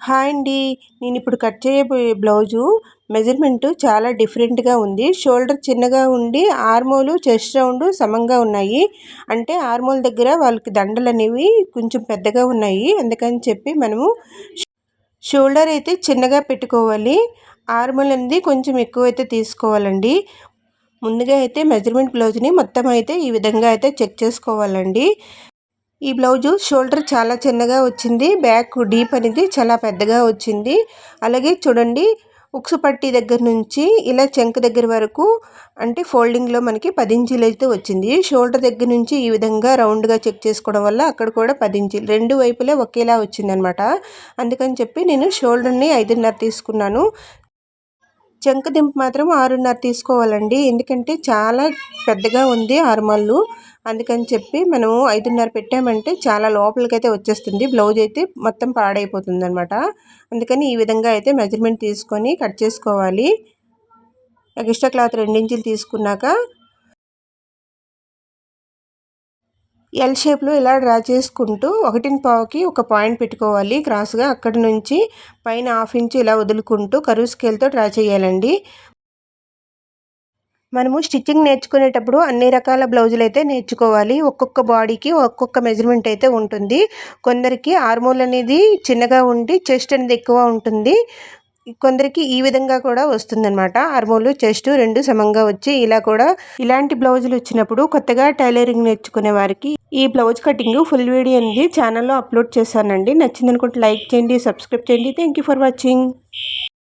Hi అండి. నేను ఇప్పుడు కట్ చేయబోయే బ్లౌజు మెజర్మెంట్ చాలా డిఫరెంట్గా ఉంది. షోల్డర్ చిన్నగా ఉండి ఆర్మోలు చెస్ట్ రౌండ్ సమంగా ఉన్నాయి. అంటే ఆర్మోల దగ్గర వాళ్ళకి దండలు అనేవి కొంచెం పెద్దగా ఉన్నాయి. అందుకని చెప్పి మనము షోల్డర్ అయితే చిన్నగా పెట్టుకోవాలి. ఆర్మోల్ అనేది కొంచెం ఎక్కువ అయితే తీసుకోవాలండి. ముందుగా అయితే మెజర్మెంట్ బ్లౌజ్ని మొత్తం అయితే ఈ విధంగా అయితే చెక్ చేసుకోవాలండి. ఈ బ్లౌజు షోల్డర్ చాలా చిన్నగా వచ్చింది. బ్యాక్ డీప్ అనేది చాలా పెద్దగా వచ్చింది. అలాగే చూడండి ఉక్సు పట్టి దగ్గర నుంచి ఇలా చెంక దగ్గర వరకు అంటే ఫోల్డింగ్లో మనకి పది ఇంచీలు అయితే వచ్చింది. షోల్డర్ దగ్గర నుంచి ఈ విధంగా రౌండ్గా చెక్ చేసుకోవడం వల్ల అక్కడ కూడా పది ఇంచీలు రెండు వైపులే ఒకేలా వచ్చిందనమాట. అందుకని చెప్పి నేను షోల్డర్ని ఐదున్నర తీసుకున్నాను. చెంక దింపు మాత్రం ఆరున్నర తీసుకోవాలండి. ఎందుకంటే చాలా పెద్దగా ఉంది ఆరుమల్లు అందుకని చెప్పి మనము ఐదున్నర పెట్టామంటే చాలా లోపలికైతే వచ్చేస్తుంది. బ్లౌజ్ అయితే మొత్తం పాడైపోతుంది అనమాట అందుకని ఈ విధంగా అయితే మెజర్మెంట్ తీసుకొని కట్ చేసుకోవాలి. ఎక్స్ట్రా క్లాత్ రెండించులు తీసుకున్నాక ఎల్ షేప్లో ఇలా డ్రా చేసుకుంటూ ఒకటిని పావుకి ఒక పాయింట్ పెట్టుకోవాలి. క్రాస్గా అక్కడి నుంచి పైన హాఫ్ ఇంచు ఇలా వదులుకుంటూ కరువు స్కేల్తో డ్రా చేయాలండి. మనము స్టిచ్చింగ్ నేర్చుకునేటప్పుడు అన్ని రకాల బ్లౌజులు అయితే నేర్చుకోవాలి. ఒక్కొక్క బాడీకి ఒక్కొక్క మెజర్మెంట్ అయితే ఉంటుంది. కొందరికి ఆర్మోల్ అనేది చిన్నగా ఉండి చెస్ట్ అనేది ఎక్కువ ఉంటుంది. కొందరికి ఈ విధంగా కూడా వస్తుందన్నమాట. ఆర్మోలు చెస్ట్ రెండు సమంగా వచ్చి ఇలా కూడా ఇలాంటి బ్లౌజులు వచ్చినప్పుడు కొత్తగా టైలరింగ్ నేర్చుకునే వారికి ఈ బ్లౌజ్ కటింగ్ ఫుల్ వీడియో అనేది ఛానల్లో అప్లోడ్ చేశానండి. నచ్చిందనుకుంటే లైక్ చేయండి సబ్స్క్రైబ్ చేయండి. Thank you for watching